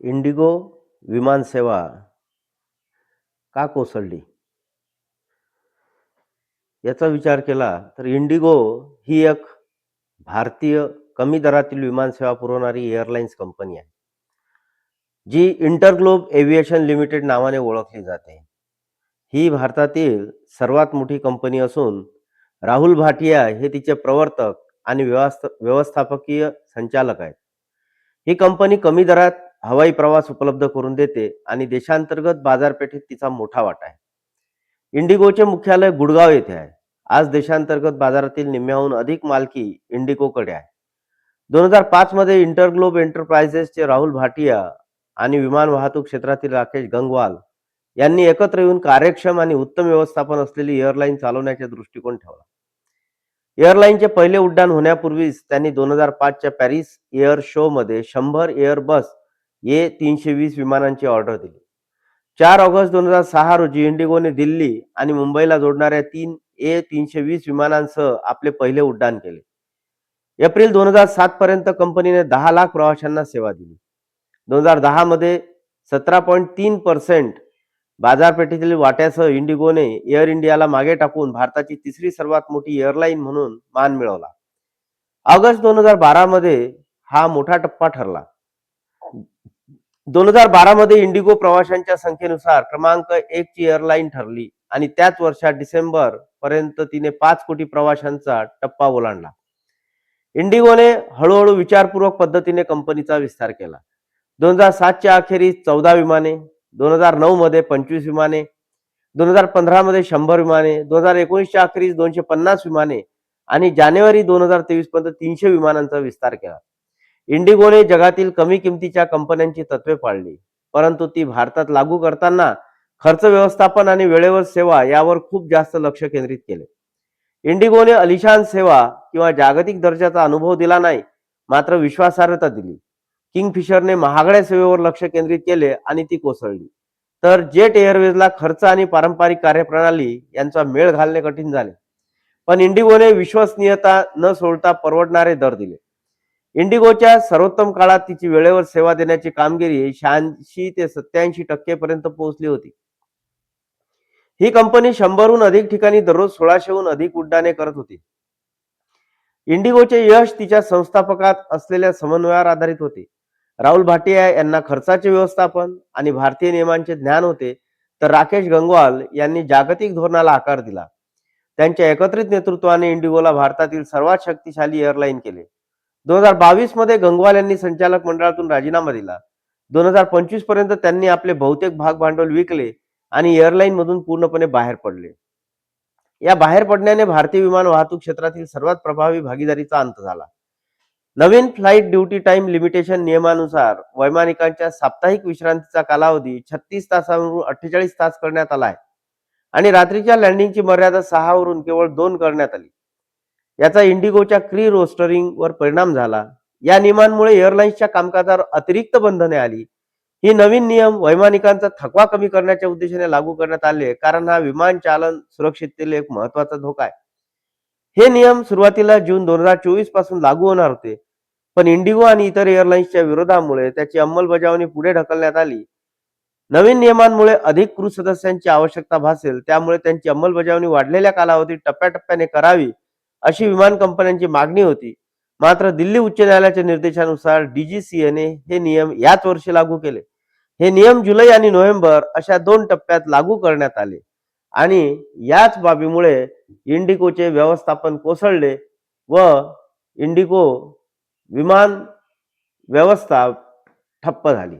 Indigo विमानसेवा का कोसळली? याचा विचार केला तर इंडिगो ही एक भारतीय कमी दरातील विमानसेवा पुरवणारी एअरलाइन्स कंपनी आहे जी इंटरग्लोब एव्हिएशन लिमिटेड नावाने ओळखली जाते. ही भारतातील सर्वात मोठी कंपनी असून राहुल भाटिया हे तिचे प्रवर्तक आणि व्यवस्थ व्यवस्थापकीय संचालक आहेत. ही कंपनी कमी दरात हवाई प्रवास उपलब्ध करून देते आणि देशांतर्गत बाजारपेठेत तिचा मोठा वाटा आहे. इंडिगोचे मुख्यालय गुडगाव येथे आहे. आज देशांतर्गत बाजारातील निम्म्याहून अधिक मालकी इंडिगोकडे आहे. दोन हजार पाच मध्ये इंटरग्लोब एंटरप्राइजेसचे राहुल भाटिया आणि विमान वाहतूक क्षेत्रातील राकेश गंगवाल यांनी एकत्र येऊन कार्यक्षम आणि उत्तम व्यवस्थापन असलेली एअरलाईन चालवण्याचा दृष्टिकोन ठेवला. एअरलाईनचे पहिले उड्डाण होण्यापूर्वीच त्यांनी दोन हजार पाचच्या पॅरिस एअर शो मध्ये शंभर एअर बस ए तीनशे वीस विमानांची ऑर्डर दिली. चार ऑगस्ट दोन हजार सहा रोजी इंडिगोने दिल्ली आणि मुंबईला जोडणाऱ्या तीन ए तीनशे वीस विमानांसह आपले पहिले उड्डाण केले. एप्रिल दोन हजार सात पर्यंत कंपनीने दहा लाख प्रवाशांना सेवा दिली. दोन हजार दहा मध्ये सतरा पॉईंट तीन पर्सेंट बाजारपेठेतील वाट्यासह इंडिगोने एअर इंडियाला मागे टाकून भारताची तिसरी सर्वात मोठी एअरलाईन म्हणून मान मिळवला. ऑगस्ट दोन हजार बारा मध्ये हा मोठा टप्पा ठरला. दोन हजार बारा मध्ये इंडिगो प्रवाशांच्या संख्येनुसार क्रमांक एक ची एअरलाईन ठरली आणि त्याच वर्षात डिसेंबर पर्यंत तिने पाच कोटी प्रवाशांचा टप्पा ओलांडला. इंडिगोने हळूहळू विचारपूर्वक पद्धतीने कंपनीचा विस्तार केला. दोन हजार सातच्या अखेरीस चौदा विमाने दोन हजार नऊ मध्ये पंचवीस विमाने दोन हजार पंधरा मध्ये शंभर विमाने दोन हजार एकोणीसच्या अखेरीस दोनशे पन्नास विमाने आणि जानेवारी दोन हजार तेवीस पर्यंत तीनशे विमानांचा विस्तार केला. इंडिगोने जगातील कमी किमतीच्या कंपन्यांची तत्वे पाळली. परंतु ती भारतात लागू करताना खर्च व्यवस्थापन आणि वेळेवर सेवा यावर खूप जास्त लक्ष केंद्रित केले. इंडिगोने अलिशान सेवा किंवा जागतिक दर्जाचा अनुभव दिला नाही मात्र विश्वासार्हता दिली. किंगफिशरने महागड्या सेवेवर लक्ष केंद्रित केले आणि ती कोसळली. तर जेट एअरवेजला खर्च आणि पारंपरिक कार्यप्रणाली यांचा मेळ घालणे कठीण झाले. पण इंडिगोने विश्वसनीयता न सोडता परवडणारे दर दिले. इंडिगोच्या सर्वोत्तम काळात तिची वेळेवर सेवा देण्याची कामगिरी शहाऐंशी ते सत्याऐंशी टक्के पर्यंत पोहोचली होती. ही कंपनी शंभरहून अधिक ठिकाणी दररोज सोळाशेहून अधिक उड्डाणे करत होती. इंडिगोचे यश तिच्या संस्थापकात असलेल्या समन्वयावर आधारित होते. राहुल भाटिया यांना खर्चाचे व्यवस्थापन आणि भारतीय नियमांचे ज्ञान होते तर राकेश गंगवाल यांनी जागतिक धोरणाला आकार दिला. त्यांच्या एकत्रित नेतृत्वाने इंडिगोला भारतातील सर्वात शक्तिशाली एअरलाईन केले. दोन हजार बावीसमध्ये गंगवाल यांनी संचालक मंडळातून राजीनामा दिला. दोन हजार पंचवीसपर्यंत त्यांनी आपले बहुतेक भाग भांडवल विकले आणि एअरलाईन मधून पूर्णपणे बाहेर पडले. या बाहेर पडण्याने भारतीय विमान वाहतूक क्षेत्रातील सर्वात प्रभावी भागीदारीचा अंत झाला. नवीन फ्लाईट ड्युटी टाइम लिमिटेशन नियमानुसार वैमानिकांच्या साप्ताहिक विश्रांतीचा कालावधी छत्तीस तासावरून अठ्ठेचाळीस तास करण्यात आला आहे. आणि रात्रीच्या लँडिंगची मर्यादा सहावरून केवळ दोन करण्यात आली. याचा इंडिगोच्या क्री रोस्टरिंग वर परिणाम झाला. या नियमांमुळे एअरलाइन्सच्या कामकाजावर अतिरिक्त बंधने आली. ही नवीन नियम वैमानिकांचा थकवा कमी करण्याच्या उद्देशाने लागू करण्यात आले कारण हा विमान चालन सुरक्षिततेला एक महत्त्वाचा धोका आहे. हे नियम सुरुवातीला जून दोन हजार चोवीसपासून लागू होणार होते पण इंडिगो आणि इतर एअरलाइन्सच्या विरोधामुळे त्याची अंमलबजावणी पुढे ढकलण्यात आली. नवीन नियमांमुळे अधिक क्रू सदस्यांची आवश्यकता भासेल त्यामुळे त्यांची अंमलबजावणी वाढलेल्या कालावधीत टप्प्याटप्प्याने करावी अशी विमान कंपन्यांची मागणी होती. मात्र दिल्ली उच्च न्यायालयाच्या निर्देशानुसार डीजीसीएने हे नियम याच वर्षी लागू केले. हे नियम जुलै आणि नोव्हेंबर अशा दोन टप्प्यात लागू करण्यात आले. आणि याच बाबीमुळे इंडिकोचे व्यवस्थापन कोसळले व इंडिगो विमान व्यवस्था ठप्प झाली.